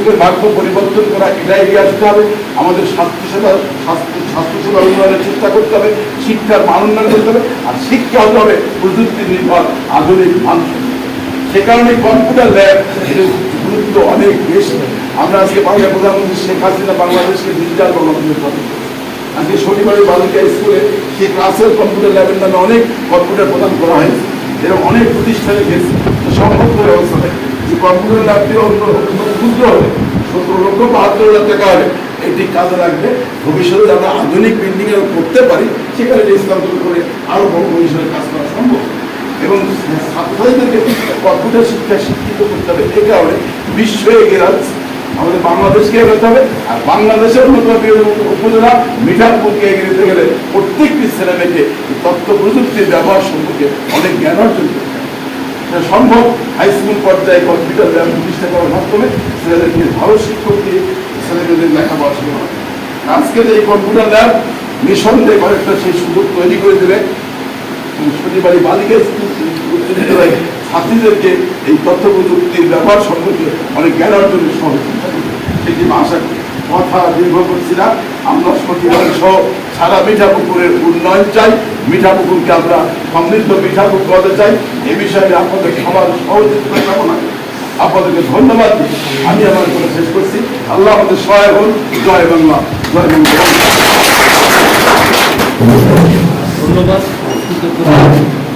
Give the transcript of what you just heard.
কৃষকের ভাগ্য পরিবর্তন করা এটা এগিয়ে আসতে হবে। আমাদের স্বাস্থ্যসেবা, স্বাস্থ্য, স্বাস্থ্যসেবা উন্নয়নের চেষ্টা করতে হবে, শিক্ষার মান উন্নয়ন করতে হবে, আর শিক্ষা হতে হবে প্রযুক্তি নির্ভর, আধুনিক মানুষ সে কারণে কম্পিউটার ল্যাব গুরুত্ব অনেক বেশি। আমরা আজকে বাংলা প্রধানমন্ত্রী শেখ হাসিনা বাংলাদেশকে ডিজিটাল গণতন্ত্রের কথা আজকে শনিবারের বালিকা স্কুলে সেই ক্লাসের কম্পিউটার ল্যাবের নামে অনেক কম্পিউটার প্রদান করা হয়েছে। এরকম অনেক প্রতিষ্ঠানে গেছে। সম্ভব করে কম্পিউটার ল্যাবটি অন্য ক্ষুদ্র হবে? সতেরো লক্ষ বাহাত্তর হাজার টাকা হবে। এটি কাজে লাগবে। ভবিষ্যতে যাতে আধুনিক বিল্ডিং এর করতে পারি, সেখানে স্থানান্তর করে আরও বড় পরিসরে কাজ করা সম্ভব। এবং ছাত্রছাত্রীদেরকে কম্পিউটার শিক্ষা শিক্ষিত করতে হবে এই কারণে বিশ্ব এগিয়ে আমাদের বাংলাদেশকে এগোতে হবে। আর বাংলাদেশের উপজেলা মিঠাপুরকে এগিয়ে গেলে প্রত্যেকটি ছেলে মেয়েকে তথ্য প্রযুক্তির ব্যবহার সম্পর্কে অনেক জ্ঞান অর্জন সম্ভব। হাই স্কুল পর্যায়ে কম্পিউটার ল্যাব প্রতিষ্ঠা করার মাধ্যমে ছেলেদেরকে ভালো শিক্ষক দিয়ে ছেলেমেয়েদের লেখাপড়া শুরু হবে আজকের এই কম্পিউটার ল্যাব নিঃসন্দেহে কয়েকটা সেই সুযোগ তৈরি করে দেবে। শনিবারই বালিকা স্কুল বিদ্যালয়ে ছাত্রীদেরকে এই তথ্য প্রযুক্তির ব্যবহার সম্পর্কে অনেক জ্ঞান অর্জনের সহযোগিতা সেটি আশা করি। কথা দীর্ঘ করছি না। আমরা সচিবালয় সহ সারা মিঠাপুকুরের উন্নয়ন চাই। মিঠা মিঠাপুকুরকে আমরা সমৃদ্ধ মিঠাপুকুর করতে চাই। এ বিষয়ে আপনাদের সবার সহযোগিতা কামনা। আপনাদেরকে ধন্যবাদ। দিই আমি আমার কথা শেষ করছি। আল্লাহ আমাদের সহায় হন জয় বাংলা। জয় বাংলা। ধন্যবাদ।